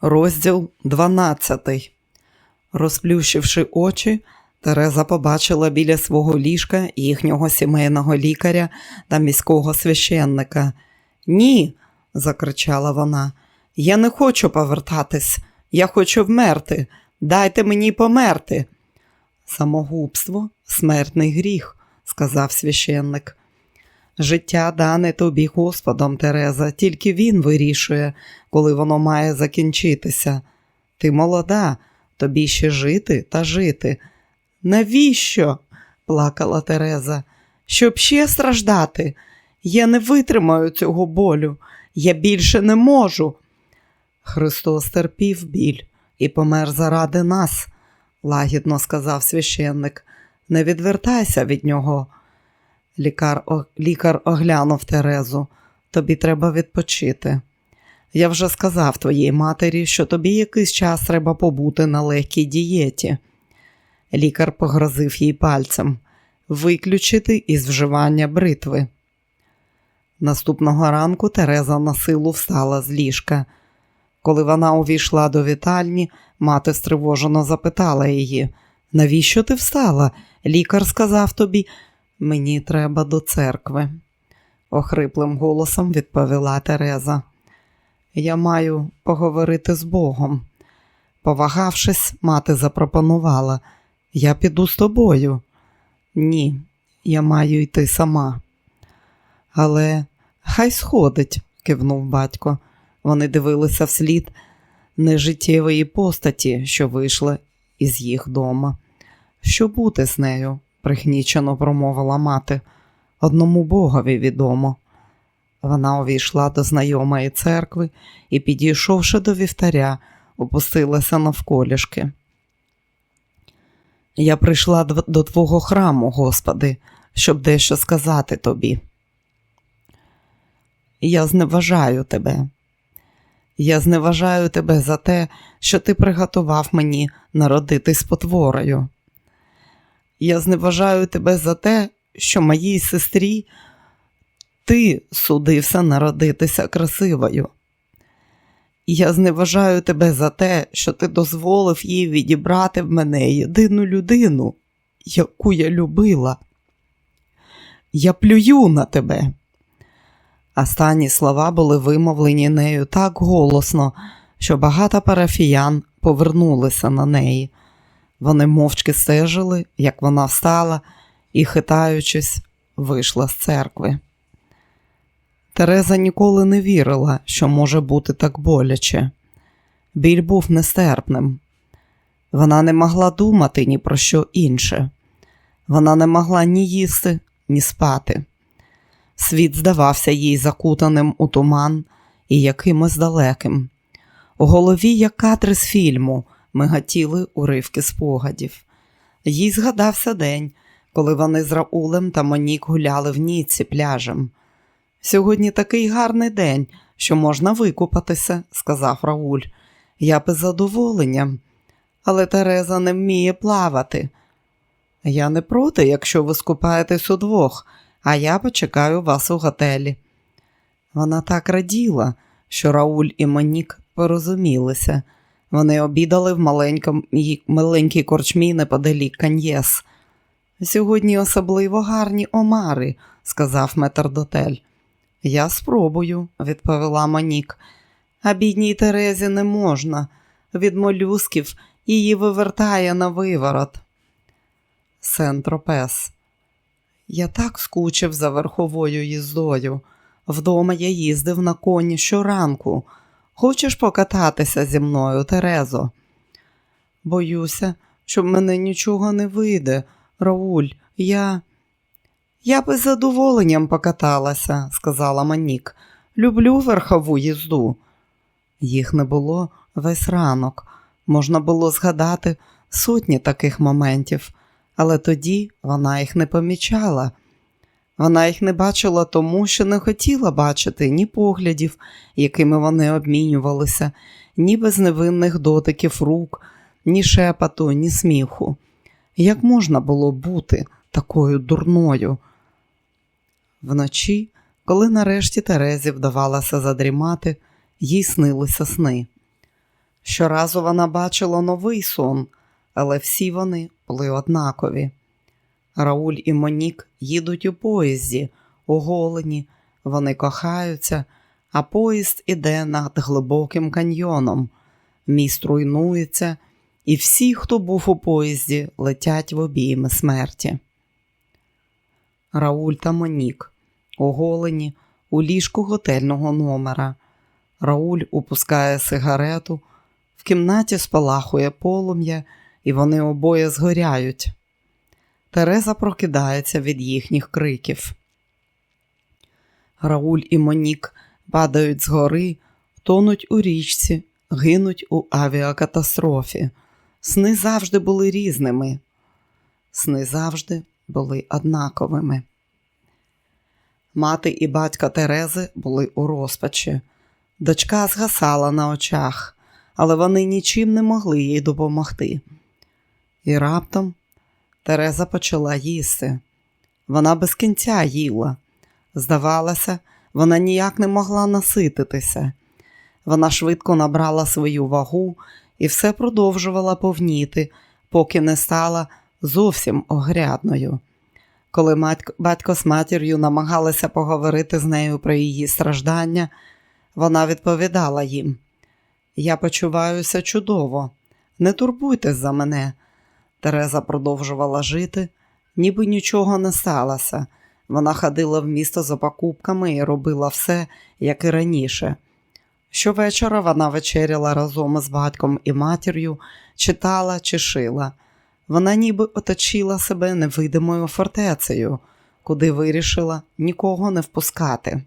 Розділ 12. Розплющивши очі, Тереза побачила біля свого ліжка їхнього сімейного лікаря та міського священника. Ні, закричала вона, я не хочу повертатись, я хочу вмерти. Дайте мені померти. Самогубство смертний гріх, сказав священник. Життя дане тобі Господом, Тереза, тільки він вирішує, коли воно має закінчитися. Ти молода, тобі ще жити та жити. Навіщо? плакала Тереза. Щоб ще страждати. Я не витримаю цього болю, я більше не можу. Христос терпів біль і помер заради нас, лагідно сказав священник. Не відвертайся від нього. Лікар, о, лікар оглянув Терезу. Тобі треба відпочити. Я вже сказав твоїй матері, що тобі якийсь час треба побути на легкій дієті. Лікар погрозив їй пальцем виключити із вживання бритви. Наступного ранку Тереза на силу встала з ліжка. Коли вона увійшла до вітальні, мати стривожено запитала її, навіщо ти встала? Лікар сказав тобі, мені треба до церкви, охриплим голосом відповіла Тереза. Я маю поговорити з Богом. Повагавшись, мати запропонувала, я піду з тобою. Ні, я маю йти сама. Але хай сходить, кивнув батько. Вони дивилися вслід нежиттєвої постаті, що вийшла із їх дома. Що бути з нею? Пригнічено промовила мати. Одному богові відомо. Вона увійшла до знайомої церкви і, підійшовши до вівтаря, опустилася навколішки. Я прийшла до твого храму, Господи, щоб дещо сказати тобі. Я зневажаю тебе. Я зневажаю тебе за те, що ти приготував мені народитись потворою. Я зневажаю тебе за те, що моїй сестрі ти судився народитися красивою. Я зневажаю тебе за те, що ти дозволив їй відібрати в мене єдину людину, яку я любила. Я плюю на тебе. Останні слова були вимовлені нею так голосно, що багато парафіян повернулися на неї. Вони мовчки стежили, як вона встала і, хитаючись, вийшла з церкви. Тереза ніколи не вірила, що може бути так боляче. Біль був нестерпним. Вона не могла думати ні про що інше. Вона не могла ні їсти, ні спати. Світ здавався їй закутаним у туман і якимось далеким. У голові, як кадри з фільму, мигатіли уривки спогадів. Їй згадався день, коли вони з Раулем та Монік гуляли в Ніці пляжем. Сьогодні такий гарний день, що можна викупатися, сказав Рауль. Я би з задоволенням, але Тереза не вміє плавати. Я не проти, якщо ви скупаєтесь удвох, а я почекаю вас у готелі. Вона так раділа, що Рауль і Монік порозумілися. Вони обідали в маленькій корчмі неподалік Каньєс. Сьогодні особливо гарні омари, сказав метрдотель. Я спробую, відповіла Монік. А бідній Терезі не можна. Від молюсків її вивертає на виворот. Сентропес. Я так скучив за верховою їздою. Вдома я їздив на коні щоранку. Хочеш покататися зі мною, Терезо? Боюся, що в мене нічого не вийде. Рауль, я. Я би з задоволенням покаталася, сказала Манік. Люблю верхову їзду. Їх не було весь ранок. Можна було згадати сотні таких моментів, але тоді вона їх не помічала. Вона їх не бачила тому, що не хотіла бачити ні поглядів, якими вони обмінювалися, ні безневинних дотиків рук, ні шепоту, ні сміху. Як можна було бути такою дурною? Вночі, коли нарешті Терезі вдавалося задрімати, їй снилися сни. Щоразу вона бачила новий сон, але всі вони були однакові. Рауль і Монік їдуть у поїзді, оголені, вони кохаються, а поїзд іде над глибоким каньйоном. Міст руйнується, і всі, хто був у поїзді, летять в обійми смерті. Рауль та Монік оголені у ліжку готельного номера. Рауль упускає сигарету, в кімнаті спалахує полум'я, і вони обоє згоряють. Тереза прокидається від їхніх криків. Рауль і Монік падають з гори, тонуть у річці, гинуть у авіакатастрофі. Сни завжди були різними. Сни завжди були однаковими. Мати і батько Терези були у розпачі. Дочка згасала на очах, але вони нічим не могли їй допомогти. І раптом Тереза почала їсти. Вона без кінця їла. Здавалося, вона ніяк не могла насититися. Вона швидко набрала свою вагу і все продовжувала повніти, поки не стала зовсім огрядною. Коли батько з матір'ю намагалися поговорити з нею про її страждання, вона відповідала їм: Я почуваюся чудово, не турбуйтесь за мене. Тереза продовжувала жити, ніби нічого не сталося. Вона ходила в місто за покупками і робила все, як і раніше. Щовечора вона вечеряла разом із батьком і матір'ю, читала чи шила. Вона ніби оточила себе невидимою фортецею, куди вирішила нікого не впускати.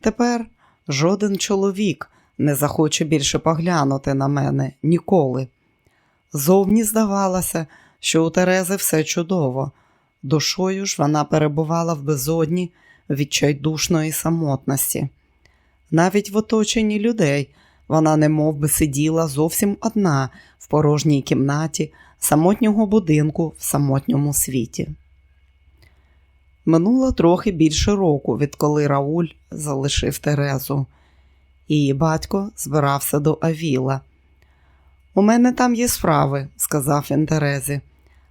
Тепер жоден чоловік не захоче більше поглянути на мене ніколи. Зовні здавалося, що у Терези все чудово. Душою ж вона перебувала в безодні відчайдушної самотності. Навіть в оточенні людей вона немов би сиділа зовсім одна в порожній кімнаті самотнього будинку в самотньому світі. Минуло трохи більше року, відколи Рауль залишив Терезу. Її батько збирався до Авіла. У мене там є справи, сказав він Терезі,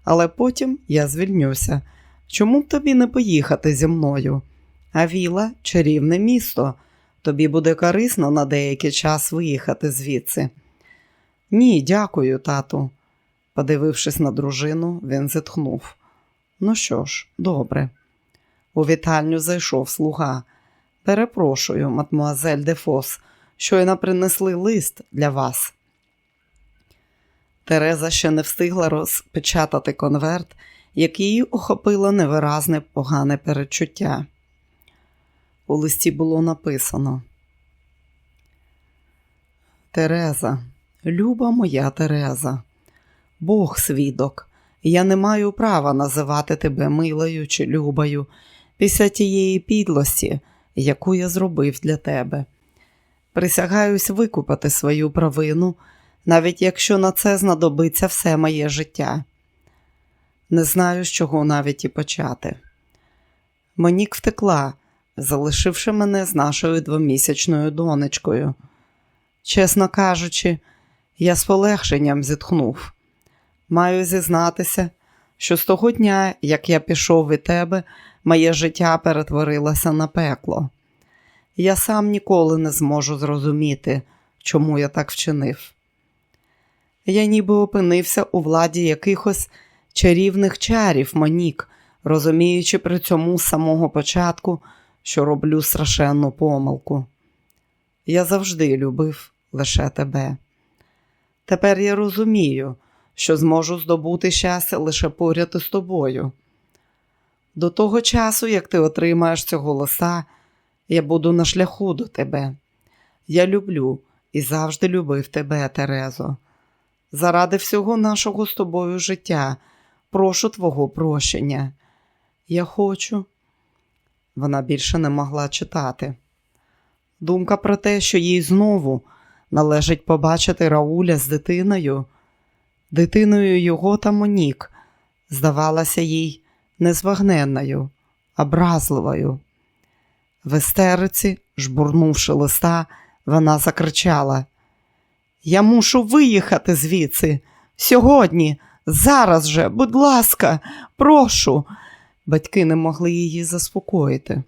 але потім я звільнюся. Чому б тобі не поїхати зі мною? Авіла чарівне місто. Тобі буде корисно на деякий час виїхати звідси. Ні, дякую, тату. Подивившись на дружину, він зітхнув. Ну що ж, добре. У вітальню зайшов слуга. Перепрошую, мадмуазель Дефос, щойно принесли лист для вас. Тереза ще не встигла розпечатати конверт, який її охопило невиразне погане перечуття. У листі було написано Тереза, люба моя Тереза, Бог свідок, я не маю права називати тебе милою чи любою після тієї підлості, яку я зробив для тебе. Присягаюсь викупати свою провину, навіть якщо на це знадобиться все моє життя. Не знаю, з чого навіть і почати. Монік втекла, залишивши мене з нашою двомісячною донечкою. Чесно кажучи, я з полегшенням зітхнув. Маю зізнатися, що з того дня, як я пішов від тебе, моє життя перетворилося на пекло. Я сам ніколи не зможу зрозуміти, чому я так вчинив. Я ніби опинився у владі якихось чарівних чарів, Монік, розуміючи при цьому з самого початку, що роблю страшенну помилку. Я завжди любив лише тебе. Тепер я розумію, що зможу здобути щастя лише поряд із тобою. До того часу, як ти отримаєш цього листа, я буду на шляху до тебе. Я люблю і завжди любив тебе, Терезо. Заради всього нашого з тобою життя, прошу твого прощення. Я хочу. Вона більше не могла читати. Думка про те, що їй знову належить побачити Рауля з дитиною, дитиною його та Монік, здавалася їй незвагненною, образливою. В істериці, жбурнувши листа, вона закричала: Я мушу виїхати звідси. Сьогодні, зараз же, будь ласка, прошу. Батьки не могли її заспокоїти.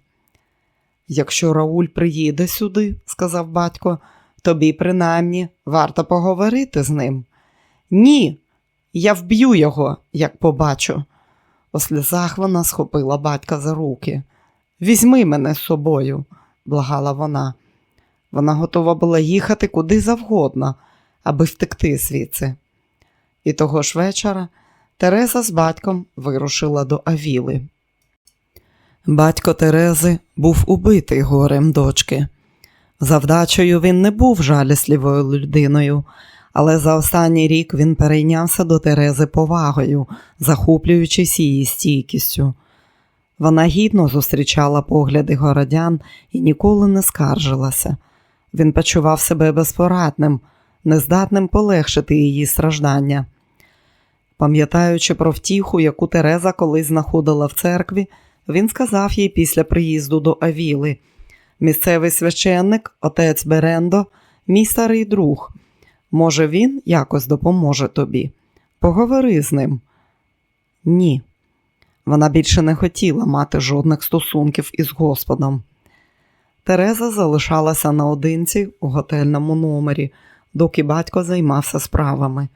Якщо Рауль приїде сюди, сказав батько, тобі принаймні варто поговорити з ним. Ні, я вб'ю його, як побачу. У сльозах вона схопила батька за руки. Візьми мене з собою, благала вона. Вона готова була їхати куди завгодно, аби втекти звідси. І того ж вечора Тереза з батьком вирушила до Авіли. Батько Терези був убитий горем дочки. За вдачею він не був жалісливою людиною, але за останній рік він перейнявся до Терези повагою, захоплюючись її стійкістю. Вона гідно зустрічала погляди городян і ніколи не скаржилася. Він почував себе безпорадним, нездатним полегшити її страждання. Пам'ятаючи про втіху, яку Тереза колись знаходила в церкві, він сказав їй після приїзду до Авіли місцевий священник, отець Берендо, мій старий друг. Може, він якось допоможе тобі. Поговори з ним. Ні. Вона більше не хотіла мати жодних стосунків із Господом. Тереза залишалася наодинці у готельному номері, доки батько займався справами.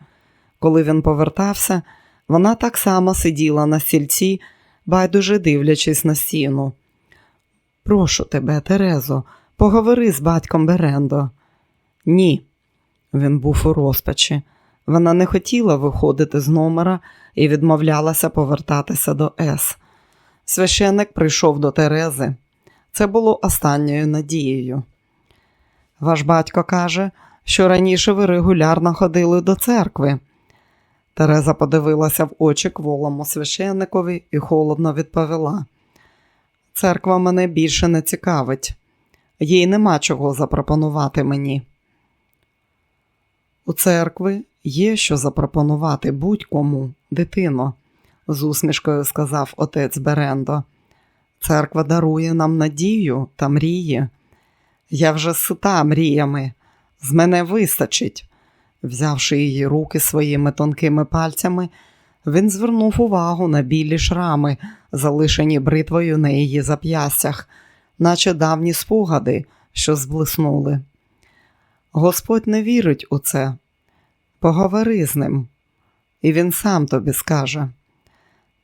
Коли він повертався, вона так само сиділа на стільці, байдуже дивлячись на стіну. Прошу тебе, Терезо, поговори з батьком Берендо. Ні. Він був у розпачі. Вона не хотіла виходити з номера і відмовлялася повертатися до С. Священник прийшов до Терези. Це було останньою надією. Ваш батько каже, що раніше ви регулярно ходили до церкви. Тереза подивилася в очі кволому священникові і холодно відповіла. Церква мене більше не цікавить, їй нема чого запропонувати мені. У церкви є що запропонувати будь-кому, дитино, з усмішкою сказав отець Берендо. Церква дарує нам надію та мрії. Я вже сита мріями, з мене вистачить. Взявши її руки своїми тонкими пальцями, він звернув увагу на білі шрами, залишені бритвою на її зап'ястях, наче давні спогади, що зблиснули. Господь не вірить у це. Поговори з ним, і він сам тобі скаже.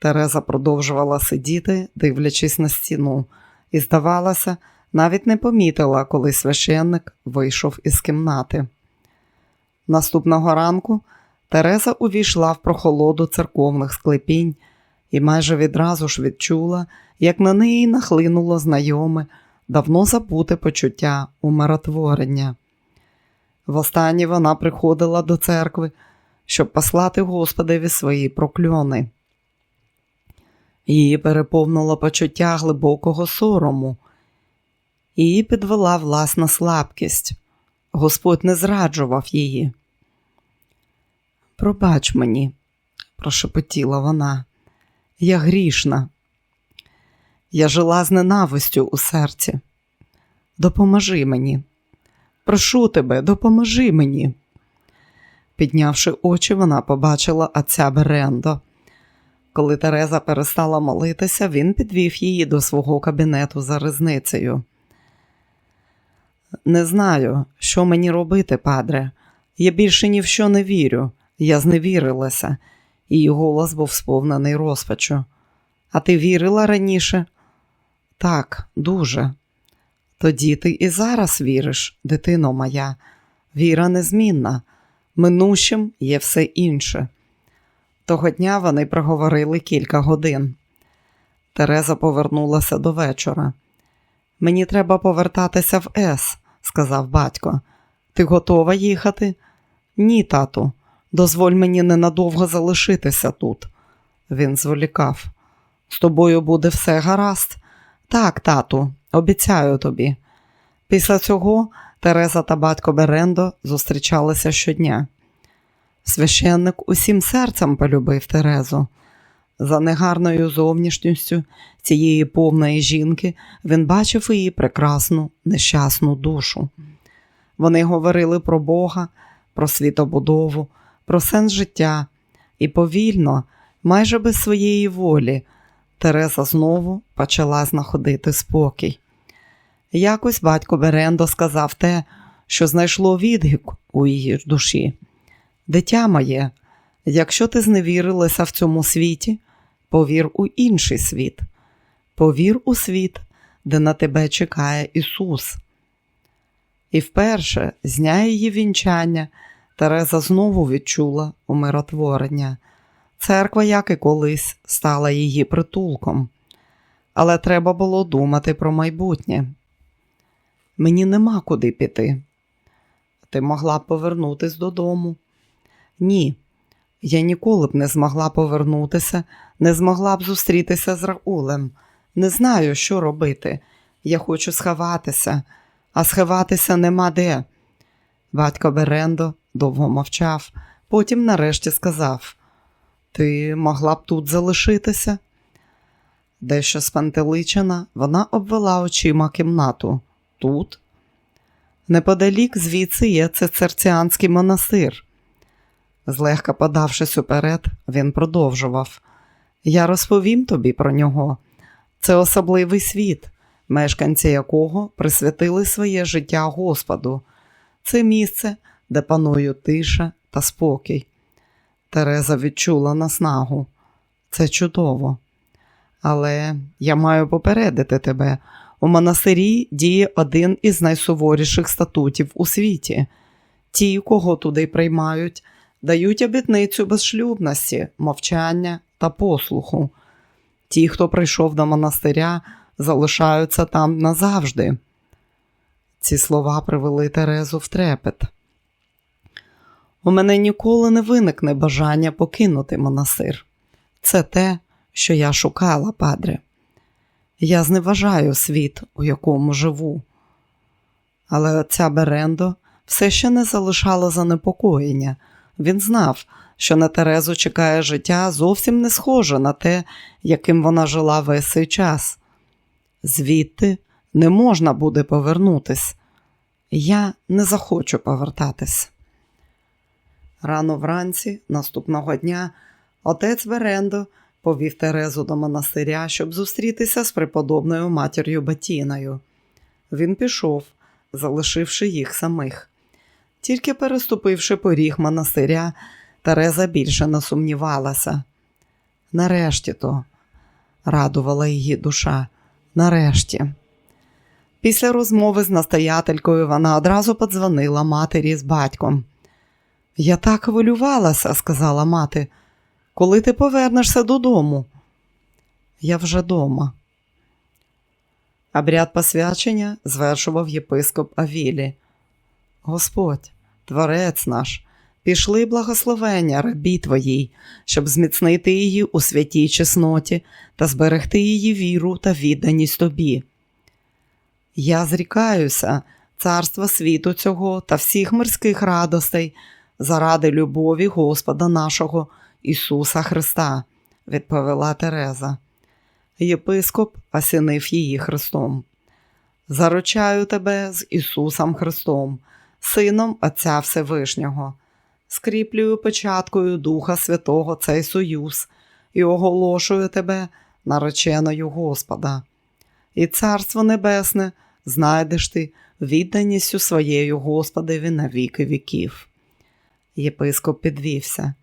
Тереза продовжувала сидіти, дивлячись на стіну, і, здавалося, навіть не помітила, коли священник вийшов із кімнати. Наступного ранку Тереза увійшла в прохолоду церковних склепінь і майже відразу ж відчула, як на неї нахлинуло знайоме, давно забуте почуття умиротворення. Востаннє вона приходила до церкви, щоб послати Господеві свої прокльони. Її переповнило почуття глибокого сорому, її підвела власна слабкість. Господь не зраджував її. Пробач мені, прошепотіла вона, я грішна. Я жила з ненавистю у серці. Допоможи мені. Прошу тебе, допоможи мені. Піднявши очі, вона побачила отця Берендо. Коли Тереза перестала молитися, він підвів її до свого кабінету за ризницею. Не знаю, що мені робити, падре. Я більше ні в що не вірю. Я зневірилася, її голос був сповнений розпачу. А ти вірила раніше? Так, дуже. Тоді ти і зараз віриш, дитино моя. Віра незмінна, минущим є все інше. Того дня вони проговорили кілька годин. Тереза повернулася до вечора. Мені треба повертатися в С, сказав батько. Ти готова їхати? Ні, тату. Дозволь мені ненадовго залишитися тут. Він зволікав. З тобою буде все гаразд? Так, тату, обіцяю тобі. Після цього Тереза та батько Берендо зустрічалися щодня. Священник усім серцем полюбив Терезу. За негарною зовнішністю цієї повної жінки він бачив її прекрасну, нещасну душу. Вони говорили про Бога, про світобудову, про сенс життя, і повільно, майже без своєї волі, Тереза знову почала знаходити спокій. Якось батько Берендо сказав те, що знайшло відгук у її душі. Дитя моє, якщо ти зневірилася в цьому світі, повір у інший світ, повір у світ, де на тебе чекає Ісус. І вперше, з її вінчання, Тереза знову відчула умиротворення. Церква, як і колись, стала її притулком. Але треба було думати про майбутнє. Мені нема куди піти. Ти могла б повернутися додому. Ні, я ніколи б не змогла повернутися, не змогла б зустрітися з Раулем. Не знаю, що робити. Я хочу сховатися, а сховатися нема де. Батько Берендо довго мовчав, потім нарешті сказав: Ти могла б тут залишитися? Дещо спантеличена, вона обвела очима кімнату. Тут? Неподалік звідси є цицерціанський монастир. Злегка подавшись уперед, він продовжував. Я розповім тобі про нього. Це особливий світ, мешканці якого присвятили своє життя Господу. Це місце, де панує тиша та спокій. Тереза відчула наснагу. Це чудово. Але я маю попередити тебе. У монастирі діє один із найсуворіших статутів у світі. Ті, кого туди приймають, дають обітницю безшлюбності, мовчання та послуху. Ті, хто прийшов до монастиря, залишаються там назавжди. Ці слова привели Терезу в трепет. У мене ніколи не виникне бажання покинути монастир. Це те, що я шукала, падре. Я зневажаю світ, у якому живу. Але отця Берендо все ще не залишало занепокоєння. Він знав, що на Терезу чекає життя зовсім не схоже на те, яким вона жила весь цей час. Звідти не можна буде повернутись. Я не захочу повертатись. Рано вранці, наступного дня, отець Берендо повів Терезу до монастиря, щоб зустрітися з преподобною матір'ю Батіною. Він пішов, залишивши їх самих. Тільки переступивши поріг монастиря, Тереза більше не сумнівалася. Нарешті то, радувала її душа. Нарешті. Після розмови з настоятелькою вона одразу подзвонила матері з батьком. Я так хвилювалася, сказала мати. Коли ти повернешся додому? Я вже дома. Обряд посвячення звершував єпископ Авілі. Господь, Творець наш, пішли благословення рабі Твоїй, щоб зміцнити її у святій чесноті та зберегти її віру та відданість тобі. Я зрікаюся, царства світу цього та всіх мирських радостей заради любові Господа нашого Ісуса Христа, відповіла Тереза. Єпископ осінив її Христом. Заручаю тебе з Ісусом Христом, Сином Отця Всевишнього, скріплюю печаткою Духа Святого цей союз і оголошую тебе нареченою Господа. І Царство Небесне знайдеш ти відданістю своєю Господеві на віки віків. Єпископ підвівся.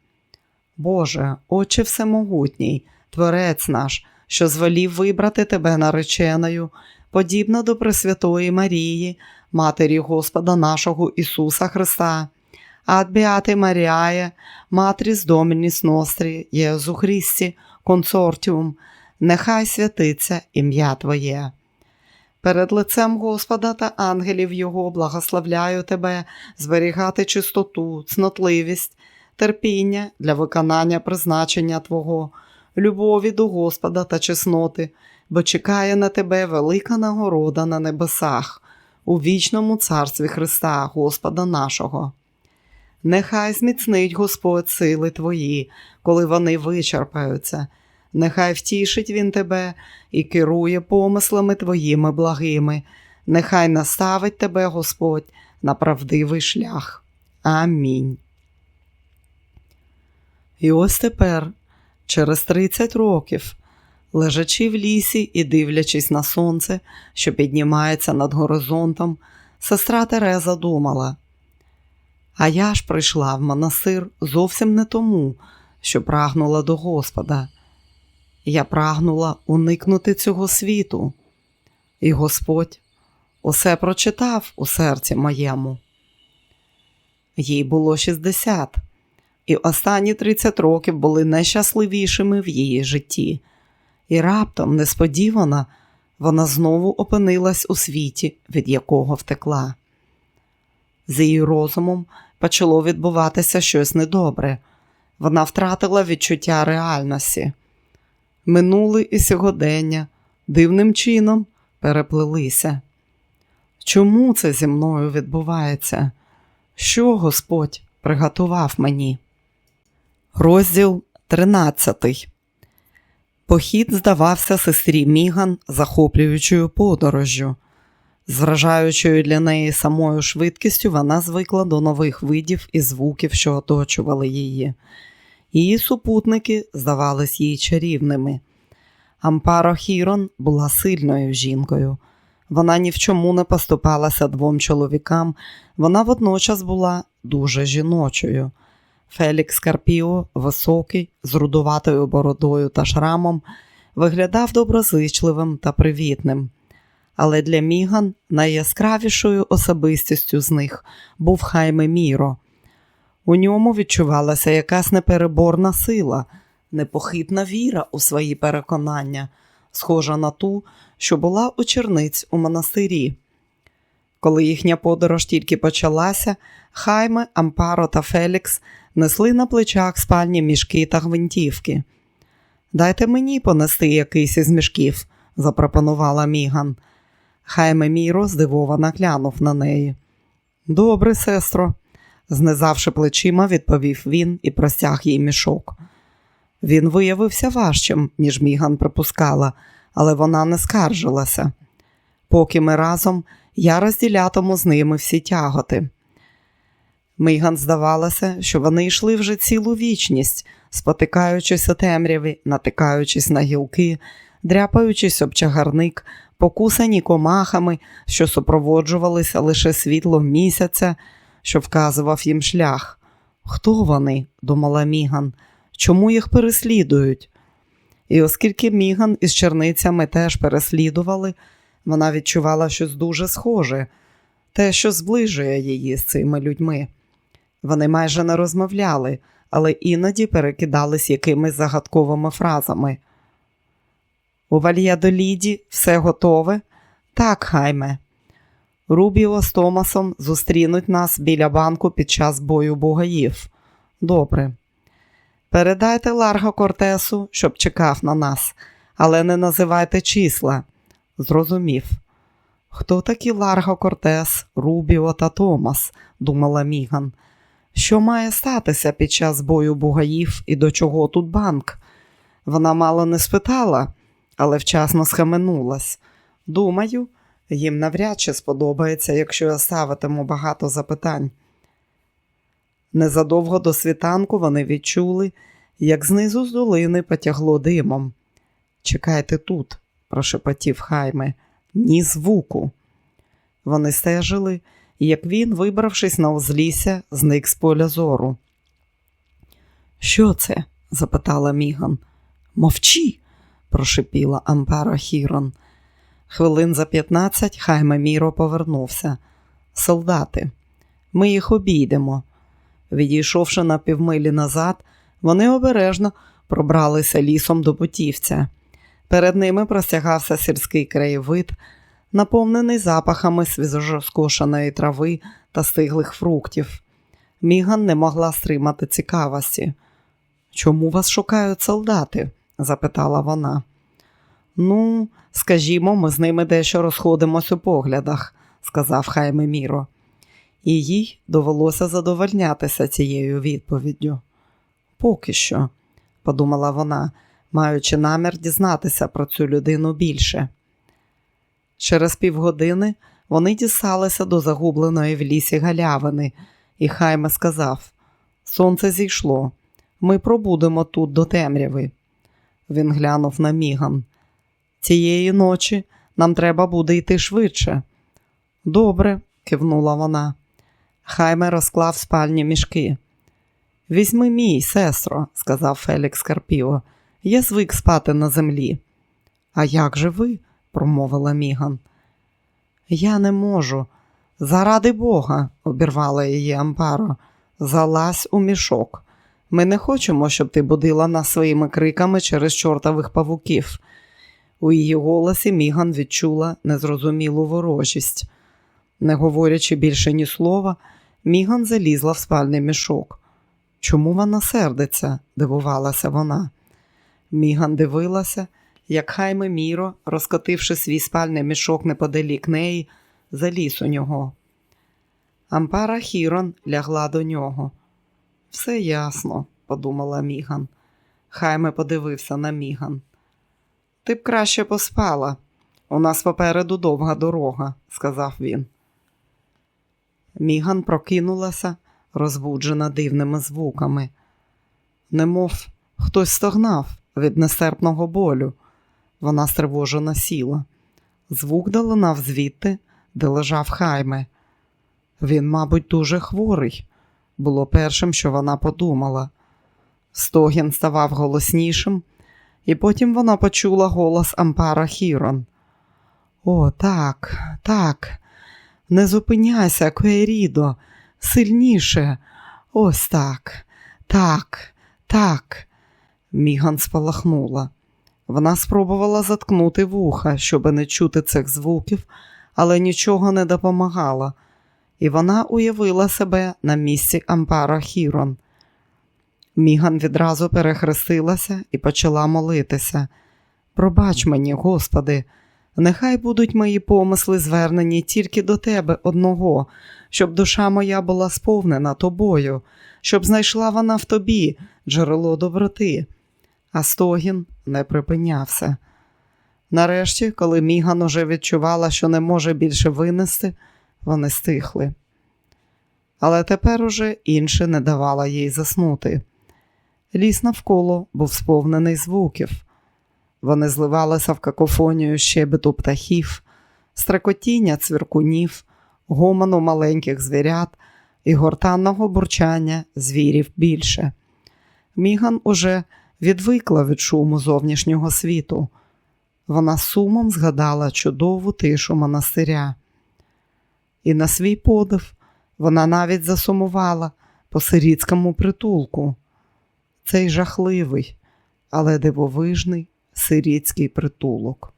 Боже, Отче Всемогутній, Творець наш, що звелів вибрати тебе нареченою, подібно до Пресвятої Марії, Матері Господа нашого Ісуса Христа, Ад Біати Маріає, Матріс Домініс Нострі, Єзу Христі, консортіум, нехай святиться ім'я Твоє. Перед лицем Господа та ангелів Його благословляю тебе зберігати чистоту, цнотливість, терпіння для виконання призначення Твого, любові до Господа та чесноти, бо чекає на тебе велика нагорода на небесах, у вічному царстві Христа, Господа нашого. Нехай зміцнить Господь сили Твої, коли вони вичерпаються. Нехай втішить Він тебе і керує помислами твоїми благими, нехай наставить тебе Господь на правдивий шлях. Амінь. І ось тепер, через 30 років, лежачи в лісі і дивлячись на сонце, що піднімається над горизонтом, сестра Тереза думала. А я ж прийшла в монастир зовсім не тому, що прагнула до Господа. Я прагнула уникнути цього світу, і Господь усе прочитав у серці моєму. Їй було 60, і останні 30 років були найщасливішими в її житті. І раптом, несподівано, вона знову опинилась у світі, від якого втекла. З її розумом почало відбуватися щось недобре. Вона втратила відчуття реальності. Минуле і сьогодення дивним чином переплелися. Чому це зі мною відбувається? Що Господь приготував мені? Розділ 13 Похід здавався сестрі Міган захоплюючою подорожжю. З вражаючою для неї самою швидкістю вона звикла до нових видів і звуків, що оточували її. Її супутники здавались їй чарівними. Ампаро Хірон була сильною жінкою. Вона ні в чому не поступалася двом чоловікам, вона водночас була дуже жіночою. Фелікс Карпіо, високий, з рудуватою бородою та шрамом, виглядав доброзичливим та привітним. Але для Міган найяскравішою особистістю з них був Хайме Міро. У ньому відчувалася якась непереборна сила, непохитна віра у свої переконання, схожа на ту, що була у черниць у монастирі. Коли їхня подорож тільки почалася, Хайме, Ампаро та Фелікс несли на плечах спальні мішки та гвинтівки. Дайте мені понести якийсь із мішків, запропонувала Міган. Хайме Міро здивовано глянув на неї. Добре, сестро, знизавши плечима, відповів він і простяг їй мішок. Він виявився важчим, ніж Міган припускала, але вона не скаржилася. Поки ми разом, я розділятиму з ними всі тяготи. Міган здавалося, що вони йшли вже цілу вічність, спотикаючись у темряві, натикаючись на гілки, дряпаючись об чагарник, покусані комахами, що супроводжувалися лише світлом місяця, що вказував їм шлях. Хто вони? думала Міган, чому їх переслідують? І оскільки Міган із черницями теж переслідували, вона відчувала щось дуже схоже, те, що зближує її з цими людьми. Вони майже не розмовляли, але іноді перекидались якимись загадковими фразами. У Вальядоліді все готове? Так, хайме. Рубіо з Томасом зустрінуть нас біля банку під час бою бугаїв. Добре. Передайте Ларго Кортесу, щоб чекав на нас, але не називайте числа. Зрозумів. Хто такі Ларго Кортес, Рубіо та Томас? думала Міган. Що має статися під час бою бугаїв і до чого тут банк? Вона мало не спитала, але вчасно схаменулась. Думаю, їм навряд чи сподобається, якщо я ставитиму багато запитань. Незадовго до світанку вони відчули, як знизу з долини потягло димом. Чекайте тут, прошепотів Хайме, ні звуку. Вони стежили, як він, вибравшись на узлісся, зник з поля зору. Що це? запитала Міган. Мовчи, прошепіла Ампара Хірон. Хвилин за п'ятнадцять Хайме Міро повернувся. Солдати, ми їх обійдемо. Відійшовши на півмилі назад, вони обережно пробралися лісом до путівця. Перед ними простягався сільський краєвид, наповнений запахами свіжоскошеної трави та стиглих фруктів. Міган не могла стримати цікавості. Чому вас шукають солдати? запитала вона. Ну, скажімо, ми з ними дещо розходимось у поглядах, сказав Хайме Міро. І їй довелося задовольнятися цією відповіддю. Поки що, подумала вона, маючи намір дізнатися про цю людину більше. Через півгодини вони дісталися до загубленої в лісі галявини і Хайме сказав: Сонце зійшло, ми пробудемо тут до темряви. Він глянув на Міган. Цієї ночі нам треба буде йти швидше. Добре, кивнула вона. Хайме розклав спальні мішки. Візьми мій, сестро, сказав Фелікс Карпіо. Я звик спати на землі. А як же ви? промовила Міган. Я не можу. Заради Бога, обірвала її Ампаро. Залазь у мішок. Ми не хочемо, щоб ти будила нас своїми криками через чортових павуків. У її голосі Міган відчула незрозумілу ворожість. Не говорячи більше ні слова, Міган залізла в спальний мішок. Чому вона сердиться? дивувалася вона. Міган дивилася, як Хайме Міро, розкотивши свій спальний мішок неподалік неї, заліз у нього. Ампара Хірон лягла до нього. Все ясно, подумала Міган. Хайме подивився на Міган. Ти б краще поспала. У нас попереду довга дорога, сказав він. Міган прокинулася, розбуджена дивними звуками. Немов хтось стогнав від нестерпного болю. Вона стривожено сіла. Звук долинав звідти, де лежав хайме. Він, мабуть, дуже хворий, було першим, що вона подумала. Стогін ставав голоснішим, і потім вона почула голос Ампара Хірон. О, так, так, не зупиняйся, Куерідо, сильніше. Ось так, так, так. Міган спалахнула. Вона спробувала заткнути вуха, щоб не чути цих звуків, але нічого не допомагало, і вона уявила себе на місці Ампара Хірон. Міган відразу перехрестилася і почала молитися. Пробач мені, Господи, нехай будуть мої помисли звернені тільки до Тебе одного, щоб душа моя була сповнена тобою, щоб знайшла вона в тобі джерело доброти. А стогін не припинявся. Нарешті, коли Міган уже відчувала, що не може більше винести, вони стихли. Але тепер уже інше не давало їй заснути. Ліс навколо був сповнений звуків. Вони зливалися в какофонію щебету птахів, стрекотіння цвіркунів, гомону маленьких звірят і гортанного бурчання звірів більше. Міган уже відвикла від шуму зовнішнього світу. Вона сумом згадала чудову тишу монастиря. І на свій подив вона навіть засумувала по сирітському притулку. Цей жахливий, але дивовижний сирітський притулок.